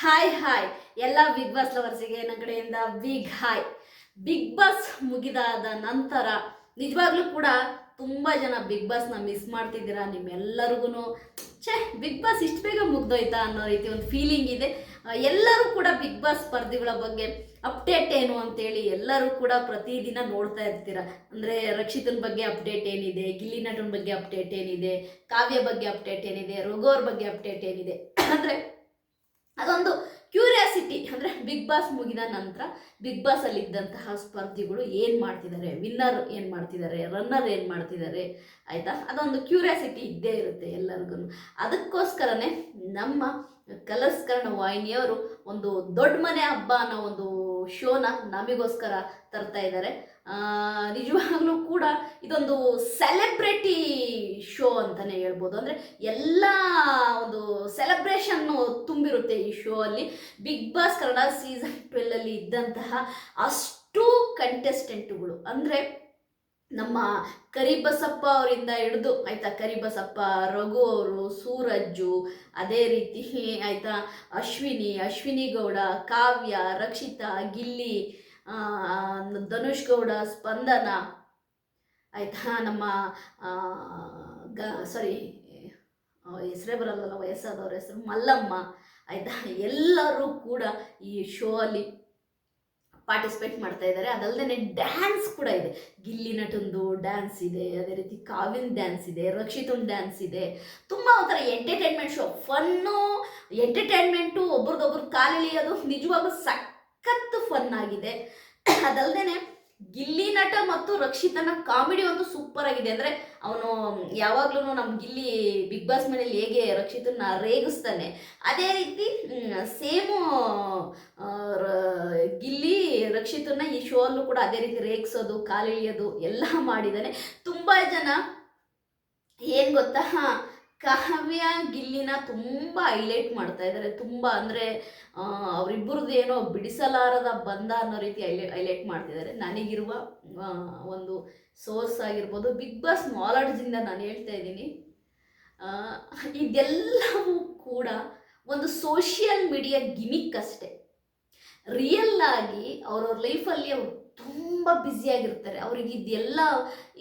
Hi hi ಎಲ್ಲ big boss ಲವರ್ಸಿಗೆ ನನ್ನ ಕಡೆಯಿಂದ ಬಿಗ್ ಹಾಯ್ ಬಿಗ್ ಬಾಸ್ ಮುಗಿದಾದ ನಂತರ ನಿಜವಾಗ್ಲೂ ಕೂಡ ತುಂಬ ಜನ ಬಿಗ್ ಬಾಸ್ನ ಮಿಸ್ ಮಾಡ್ತಿದ್ದೀರಾ ನಿಮ್ಮೆಲ್ಲರಿಗೂ ಛೇ ಬಿಗ್ ಬಾಸ್ ಇಷ್ಟು ಬೇಗ ಮುಗ್ದೋಯ್ತಾ ಅನ್ನೋ ರೀತಿ ಒಂದು ಫೀಲಿಂಗ್ ಇದೆ. ಎಲ್ಲರೂ ಕೂಡ ಬಿಗ್ ಬಾಸ್ ಸ್ಪರ್ಧಿಗಳ ಬಗ್ಗೆ ಅಪ್ಡೇಟ್ ಏನು ಅಂತೇಳಿ ಎಲ್ಲರೂ ಕೂಡ ಪ್ರತಿದಿನ ನೋಡ್ತಾ ಇರ್ತೀರ? ಅಂದರೆ ರಕ್ಷಿತನ ಬಗ್ಗೆ ಅಪ್ಡೇಟ್ ಏನಿದೆ, ಗಿಲ್ಲಿ ನಟನ ಬಗ್ಗೆ ಅಪ್ಡೇಟ್ ಏನಿದೆ, ಕಾವ್ಯ ಬಗ್ಗೆ ಅಪ್ಡೇಟ್ ಏನಿದೆ, ರೋಗೋರ್ ಬಗ್ಗೆ ಅಪ್ಡೇಟ್ ಏನಿದೆ? ಅಂದರೆ ಅದೊಂದು ಕ್ಯೂರಿಯಾಸಿಟಿ ಅಂದರೆ ಬಿಗ್ ಬಾಸ್ ಮುಗಿದ ನಂತರ ಬಿಗ್ ಬಾಸಲ್ಲಿ ಇದ್ದಂತಹ ಸ್ಪರ್ಧಿಗಳು ಏನು ಮಾಡ್ತಿದ್ದಾರೆ? ವಿನ್ನರ್ ಏನು ಮಾಡ್ತಿದ್ದಾರೆ? ರನ್ನರ್ ಏನು ಮಾಡ್ತಿದ್ದಾರೆ? ಆಯಿತಾ? ಅದೊಂದು ಕ್ಯೂರಿಯಾಸಿಟಿ ಇದ್ದೇ ಇರುತ್ತೆ ಎಲ್ಲರಿಗೂ ಅದಕ್ಕೋಸ್ಕರನೇ ನಮ್ಮ ಕಲಸ್ಕರಣ ವಾಹಿನಿಯವರು ಒಂದು ದೊಡ್ಡ ಮನೆ ಹಬ್ಬ ಅನ್ನೋ ಒಂದು ಶೋನ ನಮಗೋಸ್ಕರ ತರ್ತಾ ಇದ್ದಾರೆ. ನಿಜವಾಗ್ಲೂ ಕೂಡ ಇದೊಂದು ಸೆಲೆಬ್ರಿಟಿ ಶೋ ಅಂತಲೇ ಹೇಳ್ಬೋದು. ಅಂದರೆ ಎಲ್ಲ ತುಂಬಿರುತ್ತೆ ಈ ಶೋ ಅಲ್ಲಿ. ಬಿಗ್ ಬಾಸ್ ಕನ್ನಡ ಸೀಸನ್ ಟ್ವೆಲ್ಲಲ್ಲಿ ಇದ್ದಂತಹ ಅಷ್ಟು ಕಂಟೆಸ್ಟೆಂಟ್ಗಳು ಅಂದರೆ ನಮ್ಮ ಕರಿಬಸಪ್ಪ ಅವರಿಂದ ಹಿಡಿದು, ಆಯ್ತಾ ಕರಿಬಸಪ್ಪ, ರಘು ಅವರು, ಸೂರಜ್ಜು, ಅದೇ ರೀತಿ ಆಯ್ತಾ ಅಶ್ವಿನಿ ಅಶ್ವಿನಿ ಗೌಡ, ಕಾವ್ಯ, ರಕ್ಷಿತಾ, ಗಿಲ್ಲಿ ಧನುಷ್ ಗೌಡ, ಸ್ಪಂದನ, ಆಯ್ತಾ ನಮ್ಮ ಗ ಸಾರಿ ಹೆಸರೇ ಬರಲ್ಲಲ್ಲ ವಯಸ್ಸಾದವ್ರ ಹೆಸರು ಮಲ್ಲಮ್ಮ, ಆಯಿತಾ? ಎಲ್ಲರೂ ಕೂಡ ಈ ಶೋ ಅಲ್ಲಿ ಪಾರ್ಟಿಸಿಪೇಟ್ ಮಾಡ್ತಾ ಇದ್ದಾರೆ. ಅದಲ್ಲದೆ ಡ್ಯಾನ್ಸ್ ಕೂಡ ಇದೆ. ಗಿಲ್ಲಿ ನಟಂದು ಡ್ಯಾನ್ಸ್ ಇದೆ, ಅದೇ ರೀತಿ ಕಾವಿನ್ ಡ್ಯಾನ್ಸ್ ಇದೆ, ರಕ್ಷಿತನ್ ಡ್ಯಾನ್ಸ್ ಇದೆ. ತುಂಬ ಒಂಥರ ಎಂಟರ್ಟೈನ್ಮೆಂಟ್ ಶೋ ಫನ್ನು ಎಂಟರ್ಟೈನ್ಮೆಂಟು ಒಬ್ರದ್ದೊಬ್ರು ಕಾಲಿಳಿಯೋದು ನಿಜವಾಗ್ಲೂ ಸಖತ್ ಫನ್ ಆಗಿದೆ. ಅದಲ್ಲದೆ ಗಿಲ್ಲಿ ನಟ ಮತ್ತು ರಕ್ಷಿತನ ಕಾಮಿಡಿ ಒಂದು ಸೂಪರ್ ಆಗಿದೆ. ಅಂದ್ರೆ ಅವನು ಯಾವಾಗ್ಲೂ ನಮ್ಮ ಗಿಲ್ಲಿ ಬಿಗ್ ಬಾಸ್ ಮನೇಲಿ ಹೇಗೆ ರಕ್ಷಿತನ ರೇಗಿಸ್ತಾನೆ, ಅದೇ ರೀತಿ ಸೇಮು ಗಿಲ್ಲಿ ರಕ್ಷಿತನ ಈ ಶೋ ಅಲ್ಲೂ ಕೂಡ ಅದೇ ರೀತಿ ರೇಗಿಸೋದು, ಕಾಲಿಳಿಯೋದು ಎಲ್ಲ ಮಾಡಿದ್ದಾನೆ. ತುಂಬ ಜನ ಏನು ಗೊತ್ತಾ? ಕಾವ್ಯ ಗಿಲ್ಲಿನ ತುಂಬ ಹೈಲೈಟ್ ಮಾಡ್ತಾ ಇದ್ದಾರೆ ತುಂಬ ಅಂದರೆ ಅವರಿಬ್ಬರದ್ದು ಏನೋ ಬಿಡಿಸಲಾರದ ಬಂಧ ಅನ್ನೋ ರೀತಿ ಹೈಲೈಟ್ ಹೈಲೈಟ್ ಮಾಡ್ತಿದ್ದಾರೆ ನನಗಿರುವ ಒಂದು ಸೋರ್ಸ್ ಆಗಿರ್ಬೋದು, ಬಿಗ್ ಬಾಸ್ ನಾಲೆಡ್ಜಿಂದ ನಾನು ಹೇಳ್ತಾ ಇದ್ದೀನಿ. ಇದೆಲ್ಲವೂ ಕೂಡ ಒಂದು ಸೋಷಿಯಲ್ ಮೀಡಿಯಾ ಗಿಮಿಕ್ ಅಷ್ಟೇ. ರಿಯಲ್ ಆಗಿ ಅವ್ರವ್ರ ಲೈಫಲ್ಲಿ ಅವ್ರು ತುಂಬ ಬ್ಯುಸಿಯಾಗಿರ್ತಾರೆ ಅವ್ರಿಗೆ ಇದೆಲ್ಲ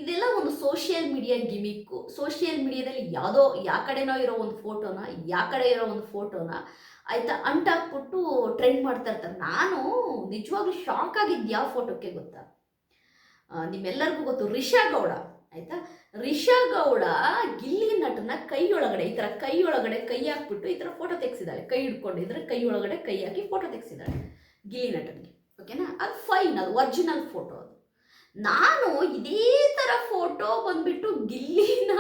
ಇದೆಲ್ಲ ಒಂದು ಸೋಷಿಯಲ್ ಮೀಡಿಯಾ ಗಿಮಿಕ್ಕು ಸೋಷಿಯಲ್ ಮೀಡಿಯಾದಲ್ಲಿ ಯಾವುದೋ, ಯಾವ ಕಡೆನೋ ಇರೋ ಒಂದು ಫೋಟೋನ ಯಾವ ಕಡೆ ಇರೋ ಒಂದು ಫೋಟೋನ ಆಯಿತಾ ಅಂಟಾಕ್ಬಿಟ್ಟು ಟ್ರೆಂಡ್ ಮಾಡ್ತಾ ಇರ್ತಾರೆ. ನಾನು ನಿಜವಾಗ್ಲೂ ಶಾಕ್ ಆಗಿದ್ದು ಯಾವ ಫೋಟೋಕ್ಕೆ ಗೊತ್ತಾ? ನಿಮ್ಮೆಲ್ಲರಿಗೂ ಗೊತ್ತು, ರಿಷಾ ಗೌಡ, ಆಯಿತಾ? ರಿಷಾ ಗೌಡ ಗಿಲ್ಲಿ ನಟನ ಕೈಯೊಳಗಡೆ, ಈ ಥರ ಕೈಯೊಳಗಡೆ ಕೈ ಹಾಕ್ಬಿಟ್ಟು ಈ ಥರ ಫೋಟೋ ತೆಗೆಸಿದ್ದಾಳೆ. ಕೈ ಹಿಡ್ಕೊಂಡಿದ್ರೆ ಕೈ ಒಳಗಡೆ ಕೈ ಹಾಕಿ ಫೋಟೋ ತೆಗೆಸಿದ್ದಾಳೆ ಗಿಲ್ಲಿ ನಟನಿಗೆ. ಓಕೆನಾ ಅದು ಫೈನ್ ಅದು ಒರಿಜಿನಲ್ ಫೋಟೋ ಅದು. ನಾನು ಇದೇ ಥರ ಫೋಟೋ ಬಂದುಬಿಟ್ಟು ಗಿಲ್ಲಿನ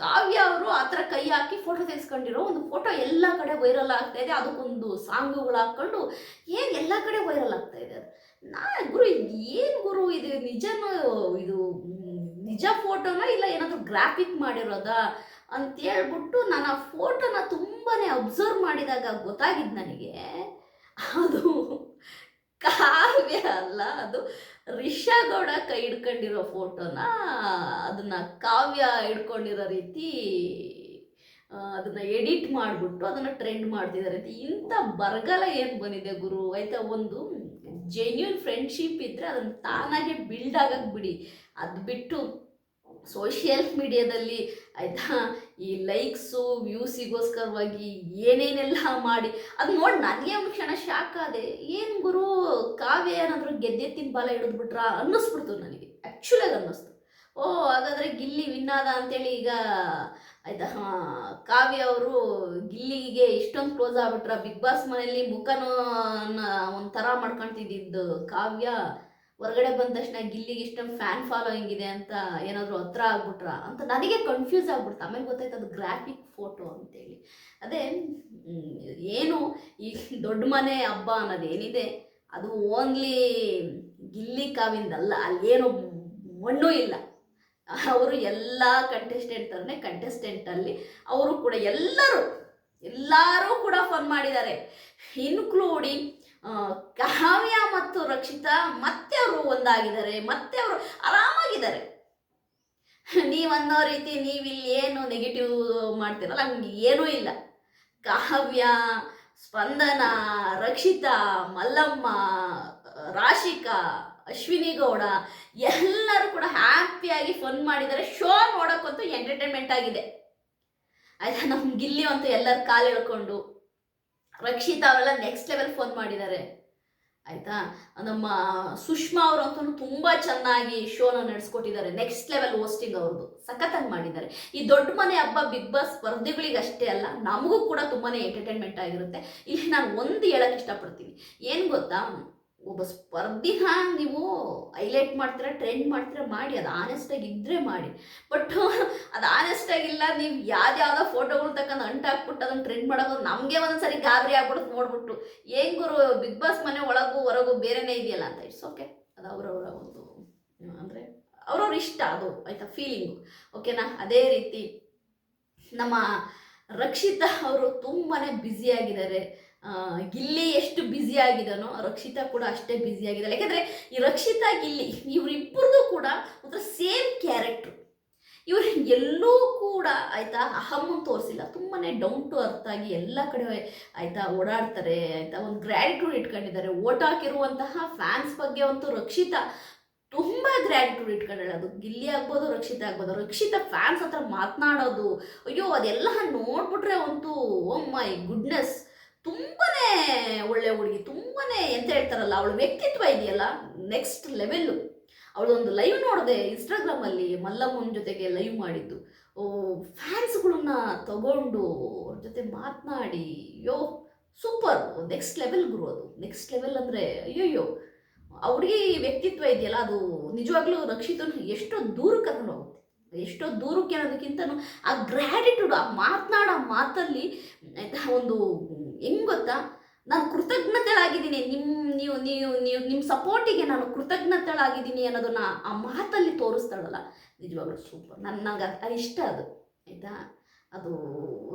ಕಾವ್ಯ ಅವರು ಆ ಥರ ಕೈ ಹಾಕಿ ಫೋಟೋ ತೆಗೆಸ್ಕೊಂಡಿರೋ ಒಂದು ಫೋಟೋ ಎಲ್ಲ ಕಡೆ ವೈರಲ್ ಆಗ್ತಾ ಇದೆ. ಅದಕ್ಕೊಂದು ಸಾಂಗುಗಳು ಹಾಕ್ಕೊಂಡು ಏನು ಎಲ್ಲ ಕಡೆ ವೈರಲ್ ಆಗ್ತಾ ಇದೆ ಅದು. ನಾ ಗುರು, ಏನು ಗುರು, ಇದು ನಿಜನೂ, ಇದು ನಿಜ ಫೋಟೋನ ಇಲ್ಲ ಏನಾದರೂ ಗ್ರಾಫಿಕ್ ಮಾಡಿರೋದಾ ಅಂತೇಳ್ಬಿಟ್ಟು ನಾನು ಆ ಫೋಟೋನ ತುಂಬಾ ಅಬ್ಸರ್ವ್ ಮಾಡಿದಾಗ ಗೊತ್ತಾಗಿದ್ದು ನನಗೆ. ಅದು ಕಾವ್ಯ ಅಲ್ಲ, ಅದು ರಿಷಾ ಗೌಡ ಕೈ ಹಿಡ್ಕೊಂಡಿರೋ ಫೋಟೋನ ಅದನ್ನ ಕಾವ್ಯ ಹಿಡ್ಕೊಂಡಿರೋ ರೀತಿ ಅದನ್ನ ಎಡಿಟ್ ಮಾಡಿಬಿಟ್ಟು ಅದನ್ನ ಟ್ರೆಂಡ್ ಮಾಡ್ತಿದ್ದಾರೆ ಇಂಥ ಬರಗಾಲ ಏನು ಬಂದಿದೆ ಗುರು? ಆಯ್ತಾ, ಒಂದು ಜೆನ್ಯೂನ್ ಫ್ರೆಂಡ್ಶಿಪ್ ಇದ್ದರೆ ಅದನ್ನು ತಾನಾಗೆ ಬಿಲ್ಡ್ ಆಗಕ್ಕೆ ಬಿಡಿ. ಅದು ಬಿಟ್ಟು ಸೋಷಿಯಲ್ ಮೀಡಿಯಾದಲ್ಲಿ ಆಯಿತಾ ಈ ಲೈಕ್ಸು ವ್ಯೂಸಿಗೋಸ್ಕರವಾಗಿ ಏನೇನೆಲ್ಲ ಮಾಡಿ, ಅದು ನೋಡಿ ನನಗೆ ಒಂದು ಕ್ಷಣ ಶಾಕ್ ಆದೆ. ಏನು ಗುರು, ಕಾವ್ಯ ಏನಾದರೂ ಗೆದ್ದೆತ್ತಿನ ಬಾಲ ಹಿಡಿದ್ಬಿಟ್ರಾ ಅನ್ನಿಸ್ಬಿಡ್ತು ನನಗೆ. ಆ್ಯಕ್ಚುಲಾಗಿ ಅನ್ನಿಸ್ತು. ಓ, ಹಾಗಾದರೆ ಗಿಲ್ಲಿ ವಿನ್ನಾದ ಅಂತೇಳಿ ಈಗ ಆಯಿತಾ? ಹಾಂ, ಕಾವ್ಯ ಅವರು ಗಿಲ್ಲಿಗೆ ಇಷ್ಟೊಂದು ಕ್ಲೋಸ್ ಆಗ್ಬಿಟ್ರ? ಬಿಗ್ ಬಾಸ್ ಮನೆಯಲ್ಲಿ ಮುಖನೂ ಒಂಥರ ಮಾಡ್ಕೊಳ್ತಿದ್ದಿದ್ದು ಕಾವ್ಯ. ಹೊರಗಡೆ ಬಂದ ತಕ್ಷಣ ಗಿಲ್ಲಿಗೆ ಇಷ್ಟೊಂದು ಫ್ಯಾನ್ ಫಾಲೋಯಿಂಗ್ ಇದೆ ಅಂತ ಏನಾದರೂ ಹತ್ರ ಆಗ್ಬಿಟ್ರ ಅಂತ ನನಗೆ ಕನ್ಫ್ಯೂಸ್ ಆಗ್ಬಿಡ್ತು. ಆಮೇಲೆ ಗೊತ್ತಾಯ್ತು ಅದು ಗ್ರಾಫಿಕ್ ಫೋಟೋ ಅಂತೇಳಿ. ಅದೇ ಏನು ಈ ದೊಡ್ಡ ಮನೆ ಹಬ್ಬ ಅನ್ನೋದೇನಿದೆ, ಅದು ಓನ್ಲಿ ಗಿಲ್ಲಿ ಕಾವಿಂದಲ್ಲ ಏನು ಮಣ್ಣು ಇಲ್ಲ. ಅವರು ಎಲ್ಲ ಕಂಟೆಸ್ಟೆಂಟ್ ಥರನೇ ಕಂಟೆಸ್ಟೆಂಟಲ್ಲಿ ಅವರು ಕೂಡ ಎಲ್ಲರೂ ಎಲ್ಲರೂ ಕೂಡ ಫನ್ ಮಾಡಿದ್ದಾರೆ. ಇನ್ಕ್ಲೂಡಿಂಗ್ ಕಾವ್ಯ ಮತ್ತು ರಕ್ಷಿತಾ ಮತ್ತೆ ಅವರು ಒಂದಾಗಿದ್ದಾರೆ, ಮತ್ತೆ ಅವರು ಆರಾಮಾಗಿದ್ದಾರೆ. ನೀವನ್ನೋ ರೀತಿ ನೀವಿಲ್ಲಿ ಏನು ನೆಗೆಟಿವ್ ಮಾಡ್ತೀರಲ್ಲ, ಹಂಗೆ ಏನೂ ಇಲ್ಲ. ಕಾವ್ಯ, ಸ್ಪಂದನ, ರಕ್ಷಿತಾ, ಮಲ್ಲಮ್ಮ, ರಾಶಿಕಾ, ಅಶ್ವಿನಿ ಗೌಡ ಎಲ್ಲರೂ ಕೂಡ ಹ್ಯಾಪಿಯಾಗಿ ಫನ್ ಮಾಡಿದ್ದಾರೆ. ಶೋ ನೋಡೋಕ್ಕಂತೂ ಎಂಟರ್ಟೈನ್ಮೆಂಟ್ ಆಗಿದೆ. ಆಯ್ತಾ? ನಮ್ಮ ಗಿಲ್ಲಿ ಅಂತೂ ಎಲ್ಲರ ಕಾಲು ಎಳ್ಕೊಂಡು ರಕ್ಷಿತಾ ಅವೆಲ್ಲ ನೆಕ್ಸ್ಟ್ ಲೆವೆಲ್ ಫೋನ್ ಮಾಡಿದ್ದಾರೆ. ಆಯ್ತಾ? ನಮ್ಮ ಸುಷ್ಮಾ ಅವರಂತೂ ತುಂಬ ಚೆನ್ನಾಗಿ ಶೋನ ನಡೆಸ್ಕೊಟ್ಟಿದ್ದಾರೆ. ನೆಕ್ಸ್ಟ್ ಲೆವೆಲ್ ಹೋಸ್ಟಿಂಗ್ ಅವ್ರದ್ದು. ಸಖತ್ತಾಗಿ ಮಾಡಿದ್ದಾರೆ. ಈ ದೊಡ್ಡ ಮನೆ ಹಬ್ಬ ಬಿಗ್ ಬಾಸ್ ಸ್ಪರ್ಧೆಗಳಿಗೆ ಅಷ್ಟೇ ಅಲ್ಲ, ನಮಗೂ ಕೂಡ ತುಂಬಾ ಎಂಟರ್ಟೈನ್ಮೆಂಟ್ ಆಗಿರುತ್ತೆ. ಇಲ್ಲಿ ನಾನು ಒಂದು ಹೇಳಕ್ಕೆ ಇಷ್ಟಪಡ್ತೀನಿ. ಏನು ಗೊತ್ತಾ? ಒಬ್ಬ ಸ್ಪರ್ಧಿನ ನೀವು ಹೈಲೈಟ್ ಮಾಡ್ತೀರಾ, ಟ್ರೆಂಡ್ ಮಾಡ್ತೀರಾ, ಮಾಡಿ, ಅದು ಆನೆಸ್ಟಾಗಿ ಇದ್ದರೆ ಮಾಡಿ. ಬಟ್ ಅದು ಆನೆಸ್ಟಾಗಿಲ್ಲ ನೀವು ಯಾವ್ದಾವ್ದೋ ಫೋಟೋಗಳು ತಗೊಂಡು ಅಂಟಾಕ್ಬಿಟ್ಟು ಅದನ್ನು ಟ್ರೆಂಡ್ ಮಾಡೋದು ನಮಗೆ ಒಂದ್ಸರಿ ಗಾಬರಿ ಆಗ್ಬಿಡುತ್ತೆ ನೋಡ್ಬಿಟ್ಟು. ಹೆಂಗ್ ಗುರು ಬಿಗ್ ಬಾಸ್ ಮನೆ ಒಳಗೂ, ಹೊರಗೂ ಬೇರೆನೇ ಇದೆಯಲ್ಲ ಅಂತ ಇಟ್ಸ್ ಓಕೆ. ಅದು ಅವರವರ ಒಂದು, ಅಂದರೆ ಅವ್ರವ್ರ ಇಷ್ಟ ಅದು, ಆಯ್ತಾ ಫೀಲಿಂಗು ಓಕೆನಾ? ಅದೇ ರೀತಿ ನಮ್ಮ ರಕ್ಷಿತಾ ಅವರು ತುಂಬಾ ಬ್ಯುಸಿಯಾಗಿದ್ದಾರೆ ಗಿಲ್ಲಿ ಎಷ್ಟು ಬ್ಯುಸಿ ಆಗಿದಾನೋ ರಕ್ಷಿತಾ ಕೂಡ ಅಷ್ಟೇ ಬ್ಯುಸಿ ಆಗಿದ್ದಾರೆ ಯಾಕಂದ್ರೆ ಈ ರಕ್ಷಿತಾ, ಗಿಲ್ಲಿ ಇವರಿಬ್ಬರದು ಕೂಡ ಒಂಥರ ಸೇಮ್ ಕ್ಯಾರೆಕ್ಟ್ರು ಇವರು ಎಲ್ಲೂ ಕೂಡ ಆಯ್ತಾ ಅಹಮ್ಮ ತೋರಿಸಿಲ್ಲ. ತುಂಬಾ ಡೌನ್ ಟು ಅರ್ತ್ ಆಗಿ ಎಲ್ಲ ಕಡೆ ಆಯ್ತಾ ಓಡಾಡ್ತಾರೆ, ಆಯ್ತಾ ಒಂದು ಗ್ರ್ಯಾಟಿಟ್ಯೂಡ್ ಇಟ್ಕೊಂಡಿದ್ದಾರೆ. ಓಟ್ ಹಾಕಿರುವಂತಹ ಫ್ಯಾನ್ಸ್ ಬಗ್ಗೆ ಅಂತೂ ರಕ್ಷಿತಾ ತುಂಬ ಗ್ರ್ಯಾಟಿಟ್ಯೂಡ್ ಇಟ್ಕೊಂಡಿಲ್ಲ ಅದು ಗಿಲ್ಲಿ ಆಗ್ಬೋದು, ರಕ್ಷಿತಾ ಆಗ್ಬೋದು. ರಕ್ಷಿತಾ ಫ್ಯಾನ್ಸ್ ಹತ್ರ ಮಾತನಾಡೋದು, ಅಯ್ಯೋ, ಅದೆಲ್ಲ ನೋಡ್ಬಿಟ್ರೆ ಅಂತೂ ಓ ಮೈ ಗುಡ್ನೆಸ್ ತುಂಬನೇ ಎಂತ ಹೇಳ್ತಾರಲ್ಲ, ಅವಳ ವ್ಯಕ್ತಿತ್ವ ಇದೆಯಲ್ಲ ನೆಕ್ಸ್ಟ್ ಲೆವೆಲ್ಲು ಅವಳೊಂದು ಲೈವ್ ನೋಡಿದೆ ಇನ್ಸ್ಟಾಗ್ರಾಮಲ್ಲಿ ಮಲ್ಲಮ್ಮನ ಜೊತೆಗೆ ಲೈವ್ ಮಾಡಿದ್ದು. ಫ್ಯಾನ್ಸ್ಗಳನ್ನ ತಗೊಂಡು ಅವ್ರ ಜೊತೆ ಮಾತನಾಡಿ, ಯೋ ಸೂಪರ್ ನೆಕ್ಸ್ಟ್ ಲೆವೆಲ್ ಗುರು ಅದು. ನೆಕ್ಸ್ಟ್ ಲೆವೆಲ್ ಅಂದರೆ, ಅಯ್ಯೋಯ್ಯೋ. ಅವ್ರಿಗೆ ವ್ಯಕ್ತಿತ್ವ ಇದೆಯಲ್ಲ, ಅದು ನಿಜವಾಗ್ಲೂ ರಕ್ಷಿತನ ಎಷ್ಟೋ ದೂರ ಕರ್ಕೊಂಡು ಹೋಗುತ್ತೆ. ಎಷ್ಟೋ ದೂರಕ್ಕೆ ಅನ್ನೋದಕ್ಕಿಂತ ಆ ಗ್ರ್ಯಾಟಿಟ್ಯೂಡ್ ಆ ಮಾತನಾಡೋ ಮಾತಲ್ಲಿ, ಒಂದು, ಹೆಂಗ್ ಗೊತ್ತಾ? ನಾನು ಕೃತಜ್ಞತೆಳಾಗಿದ್ದೀನಿ ನಿಮ್ಮ ನೀವು ನೀವು ನೀವು ನಿಮ್ಮ ಸಪೋರ್ಟಿಗೆ ನಾನು ಕೃತಜ್ಞತೆಳಾಗಿದ್ದೀನಿ ಅನ್ನೋದನ್ನ ಆ ಮಾತಲ್ಲಿ ತೋರಿಸ್ತಾಳಲ್ಲ. ನಿಜವಾಗ್ಲೂ ಸೂಪರ್. ನನಗೆ ಅದು ಇಷ್ಟ ಅದು. ಆಯಿತಾ? ಅದು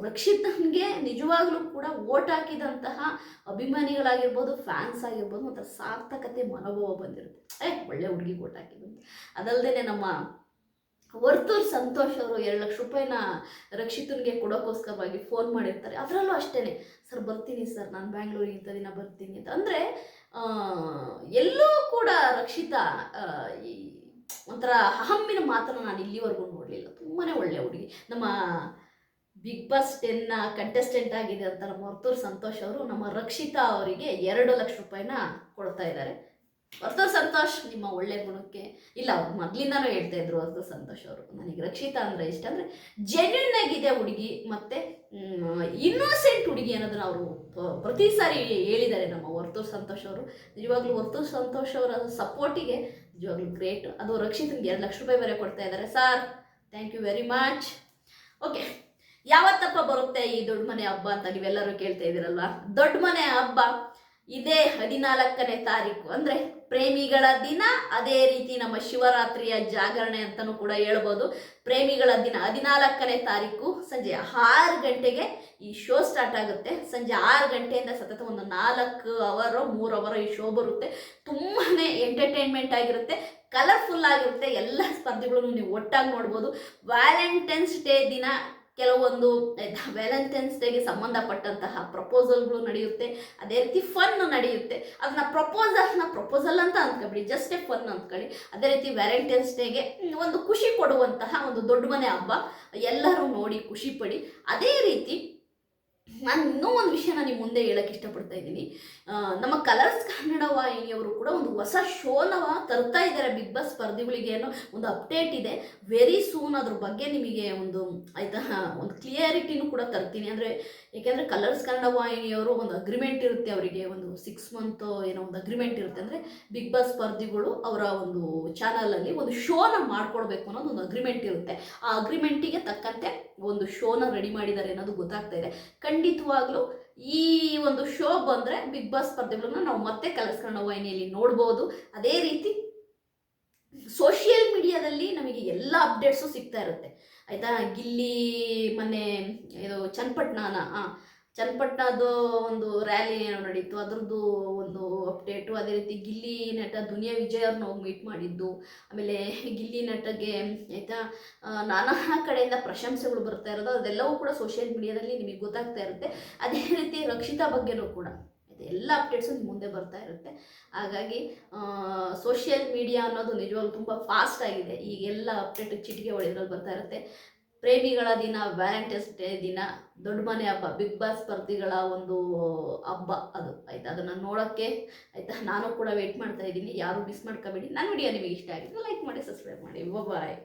ರಕ್ಷಿತನಿಗೆ ನಿಜವಾಗ್ಲೂ ಕೂಡ ಓಟ್ ಹಾಕಿದಂತಹ ಅಭಿಮಾನಿಗಳಾಗಿರ್ಬೋದು, ಫ್ಯಾನ್ಸ್ ಆಗಿರ್ಬೋದು ಮತ್ತು ಸಾರ್ಥಕತೆ ಮನೋಭಾವ ಬಂದಿರುತ್ತೆ. ಏ, ಒಳ್ಳೆ ಹುಡುಗಿ ಓಟ್ ಹಾಕಿದ್ದು. ಅದಲ್ಲದೆ ನಮ್ಮ ವರ್ತೂರ್ ಸಂತೋಷ್ ಅವರು ಎರಡು ಲಕ್ಷ ರೂಪಾಯಿನ ರಕ್ಷಿತನಿಗೆ ಕೊಡೋಕ್ಕೋಸ್ಕರವಾಗಿ ಫೋನ್ ಮಾಡಿರ್ತಾರೆ. ಅದರಲ್ಲೂ ಅಷ್ಟೇ ಸರ್ ಬರ್ತೀನಿ ಸರ್, ನಾನು ಬ್ಯಾಂಗ್ಳೂರಿಗೆ ಇಂಥ ದಿನ ಬರ್ತೀನಿ ಅಂತ. ಅಂದರೆ ಎಲ್ಲೂ ಕೂಡ ರಕ್ಷಿತಾ ಈ ಒಂಥರ ಅಹಮ್ಮಿನ ಮಾತನ್ನು ನಾನು ಇಲ್ಲಿವರೆಗೂ ನೋಡಲಿಲ್ಲ. ತುಂಬಾ ಒಳ್ಳೆ ಹುಡುಗಿ. ನಮ್ಮ ಬಿಗ್ ಬಾಸ್ ಟೆನ್ನ ಕಂಟೆಸ್ಟೆಂಟ್ ಆಗಿದೆ ಅಂತ ನಮ್ಮ ವರ್ತೂರ್ ಸಂತೋಷ್ ಅವರು ನಮ್ಮ ರಕ್ಷಿತಾ ಅವರಿಗೆ ಎರಡು ಲಕ್ಷ ರೂಪಾಯಿನ ಕೊಡ್ತಾ ಇದ್ದಾರೆ. ವರ್ತೂರ್ ಸಂತೋಷ್ ನಿಮ್ಮ ಒಳ್ಳೆ ಗುಣಕ್ಕೆ ಇಲ್ಲ, ಅವ್ರು ಮೊದಲಿಂದನೂ ಹೇಳ್ತಾ ಇದ್ರು ಹೊರತು ಸಂತೋಷ್ ಅವರು. ನನಗೆ ರಕ್ಷಿತಾ ಅಂದರೆ ಇಷ್ಟ. ಅಂದರೆ ಜೆನ್ಯೂನ್ ಆಗಿದೆ ಹುಡುಗಿ ಮತ್ತು ಇನ್ನೋಸೆಂಟ್ ಹುಡುಗಿ ಅನ್ನೋದನ್ನ ಅವರು ಪ್ರತಿ ಸಾರಿ ಹೇಳಿದ್ದಾರೆ ನಮ್ಮ ವರ್ತೂರ್ ಸಂತೋಷ್ ಅವರು. ನಿಜವಾಗ್ಲೂ ವರ್ತೂರ್ ಸಂತೋಷ್ ಅವರ ಸಪೋರ್ಟಿಗೆ ನಿಜವಾಗ್ಲೂ ಗ್ರೇಟ್ ಅದು ರಕ್ಷಿತನಿಗೆ ಎರಡು ಲಕ್ಷ ರೂಪಾಯಿ ಬೇರೆ ಕೊಡ್ತಾ ಇದ್ದಾರೆ. Sir thank you very much okay ಯಾವತ್ತಪ್ಪ ಬರುತ್ತೆ ಈ ದೊಡ್ಡ ಮನೆ ಹಬ್ಬ ಅಂತ ನೀವೆಲ್ಲರೂ ಕೇಳ್ತಾ ಇದ್ದೀರಲ್ವಾ? ದೊಡ್ಡ ಮನೆ ಹಬ್ಬ. ಇದೇ ಹದಿನಾಲ್ಕನೇ ತಾರೀಕು. ಅಂದ್ರೆ ಪ್ರೇಮಿಗಳ ದಿನ, ಅದೇ ರೀತಿ ನಮ್ಮ ಶಿವರಾತ್ರಿಯ ಜಾಗರಣೆ ಅಂತಲೂ ಕೂಡ ಹೇಳ್ಬೋದು. ಪ್ರೇಮಿಗಳ ದಿನ ಹದಿನಾಲ್ಕನೇ ತಾರೀಕು, ಸಂಜೆ ಆರು ಗಂಟೆಗೆ ಈ ಶೋ ಸ್ಟಾರ್ಟ್ ಆಗುತ್ತೆ. ಸಂಜೆ ಆರು ಗಂಟೆಯಿಂದ ಸತತ ಒಂದು ನಾಲ್ಕು ಅವರು, ಮೂರು ಅವರ್ ಈ ಶೋ ಬರುತ್ತೆ. ತುಂಬಾ ಎಂಟರ್ಟೈನ್ಮೆಂಟ್ ಆಗಿರುತ್ತೆ ಕಲರ್ಫುಲ್ ಆಗಿರುತ್ತೆ. ಎಲ್ಲ ಸ್ಪರ್ಧೆಗಳನ್ನು ನೀವು ಒಟ್ಟಾಗಿ ನೋಡ್ಬೋದು. ವ್ಯಾಲೆಂಟೈನ್ಸ್ ಡೇ ದಿನ ಕೆಲವೊಂದು ವ್ಯಾಲೆಂಟೈನ್ಸ್ ಡೇಗೆ ಸಂಬಂಧಪಟ್ಟಂತಹ ಪ್ರಪೋಸಲ್ಗಳು ನಡೆಯುತ್ತೆ. ಅದೇ ರೀತಿ ಫನ್ ನಡೆಯುತ್ತೆ. ಅದನ್ನ ಪ್ರಪೋಸಲ್ನ ಪ್ರಪೋಸಲ್ ಅಂತ ಅಂದ್ಕೊಬಿಡಿ. ಜಸ್ಟ್ ಎ ಫನ್ ಅಂದ್ಕೊಳ್ಳಿ. ಅದೇ ರೀತಿ ವ್ಯಾಲೆಂಟೈನ್ಸ್ ಡೇಗೆ ಒಂದು ಖುಷಿ ಕೊಡುವಂತಹ ಒಂದು ದೊಡ್ಡ ಮನೆ ಹಬ್ಬ. ಎಲ್ಲರೂ ನೋಡಿ ಖುಷಿ ಪಡಿ. ಅದೇ ರೀತಿ ನಾನು ಇನ್ನೂ ಒಂದು ವಿಷಯನ ನಿಮ್ಮ ಮುಂದೆ ಹೇಳಕ್ಕೆ ಇಷ್ಟಪಡ್ತಾ ಇದ್ದೀನಿ. ನಮ್ಮ ಕಲರ್ಸ್ ಕನ್ನಡ ವಾಹಿನಿಯವರು ಕೂಡ ಒಂದು ಹೊಸ ಶೋನ ತರ್ತಾ ಇದ್ದಾರೆ ಬಿಗ್ ಬಾಸ್ ಸ್ಪರ್ಧಿಗಳಿಗೆ ಅನ್ನೋ ಒಂದು ಅಪ್ಡೇಟ್ ಇದೆ. ವೆರಿ ಸೂನ್ ಅದ್ರ ಬಗ್ಗೆ ನಿಮಗೆ ಒಂದು, ಆಯ್ತಾ, ಒಂದು ಕ್ಲಿಯರಿಟಿನೂ ಕೂಡ ತರ್ತೀನಿ. ಅಂದರೆ ಏಕೆಂದರೆ ಕಲರ್ಸ್ ಕನ್ನಡ ವಾಹಿನಿಯವರು ಒಂದು ಅಗ್ರಿಮೆಂಟ್ ಇರುತ್ತೆ ಅವರಿಗೆ, ಒಂದು ಸಿಕ್ಸ್ ಮಂತ್ ಏನೋ ಒಂದು ಅಗ್ರಿಮೆಂಟ್ ಇರುತ್ತೆ. ಅಂದರೆ ಬಿಗ್ ಬಾಸ್ ಸ್ಪರ್ಧಿಗಳು ಅವರ ಒಂದು ಚಾನಲಲ್ಲಿ ಒಂದು ಶೋನ ಮಾಡ್ಕೊಡ್ಬೇಕು ಅನ್ನೋದು ಒಂದು ಅಗ್ರಿಮೆಂಟ್ ಇರುತ್ತೆ. ಆ ಅಗ್ರಿಮೆಂಟಿಗೆ ತಕ್ಕಂತೆ ಒಂದು ಶೋನ ರೆಡಿ ಮಾಡಿದ್ದಾರೆ ಅನ್ನೋದು ಗೊತ್ತಾಗ್ತಾ ಇದೆ. ಖಂಡಿತವಾಗ್ಲೂ ಈ ಒಂದು ಶೋ ಬಂದರೆ ಬಿಗ್ ಬಾಸ್ ಸ್ಪರ್ಧೆಗಳನ್ನ ನಾವು ಮತ್ತೆ ಕಲಸ್ಕೊಂಡು ನಾವು ವಾಹಿನಿಯಲ್ಲಿ ನೋಡ್ಬೋದು. ಅದೇ ರೀತಿ ಸೋಷಿಯಲ್ ಮೀಡಿಯಾದಲ್ಲಿ ನಮಗೆ ಎಲ್ಲ ಅಪ್ಡೇಟ್ಸು ಸಿಗ್ತಾ ಇರುತ್ತೆ. ಆಯಿತಾ? ಗಿಲ್ಲಿ, ಮೊನ್ನೆ ಇದು ಚನ್ನಪಟ್ಟಣನ ಚನ್ನಪಟ್ಟಣದ್ದು ಒಂದು ರ್ಯಾಲಿ ನಡೀತು. ಅದರದ್ದು ಒಂದು ಅಪ್ಡೇಟು ಅದೇ ರೀತಿ ಗಿಲ್ಲಿ ನಟ ದುನಿಯಾ ವಿಜಯ್ ಅವ್ರನ್ನ ಹೋಗಿ ಮೀಟ್ ಮಾಡಿದ್ದು. ಆಮೇಲೆ ಗಿಲ್ಲಿ ನಟಗೆ ಆಯಿತಾ ನಾನಾ ಕಡೆಯಿಂದ ಪ್ರಶಂಸೆಗಳು ಬರ್ತಾ ಇರೋದು. ಅದೆಲ್ಲವೂ ಕೂಡ ಸೋಷಿಯಲ್ ಮೀಡಿಯಾದಲ್ಲಿ ನಿಮಗೆ ಗೊತ್ತಾಗ್ತಾ ಇರುತ್ತೆ. ಅದೇ ರೀತಿ ರಕ್ಷಿತಾ ಬಗ್ಗೆನೂ ಕೂಡ. ಎಲ್ಲ ಅಪ್ಡೇಟ್ಸು ಮುಂದೆ ಬರ್ತಾ ಇರುತ್ತೆ. ಹಾಗಾಗಿ ಸೋಷಿಯಲ್ ಮೀಡಿಯಾ ಅನ್ನೋದು ನಿಜವಾಗ್ಲೂ ತುಂಬ ಫಾಸ್ಟ್ ಆಗಿದೆ. ಈಗೆಲ್ಲ ಅಪ್ಡೇಟ್ ಚಿಟಿಕೆ ಹೊಡೆದ್ರಲ್ಲಿ ಬರ್ತಾ ಇರುತ್ತೆ. ಪ್ರೇಮಿಗಳ ದಿನ, ವ್ಯಾಲೆಂಟೈನ್ಸ್ ಡೇ ದಿನ, ದೊಡ್ಡ ಮನೆ ಹಬ್ಬ, ಬಿಗ್ ಬಾಸ್ ಸ್ಪರ್ಧಿಗಳ ಒಂದು ಹಬ್ಬ ಅದು. ಆಯ್ತಾ? ಅದನ್ನು ನೋಡೋಕ್ಕೆ ಆಯಿತಾ? ನಾನು ಕೂಡ ವೆಯ್ಟ್ ಮಾಡ್ತಾ ಇದ್ದೀನಿ. ಯಾರು ಮಿಸ್ ಮಾಡ್ಕೋಬೇಡಿ. ನನ್ನ ವಿಡಿಯೋ ನಿಮಗೆ ಇಷ್ಟ ಆಗಿದ್ರೆ ಲೈಕ್ ಮಾಡಿ ಸಬ್ಸ್ಕ್ರೈಬ್ ಮಾಡಿ. ಬಾಯ್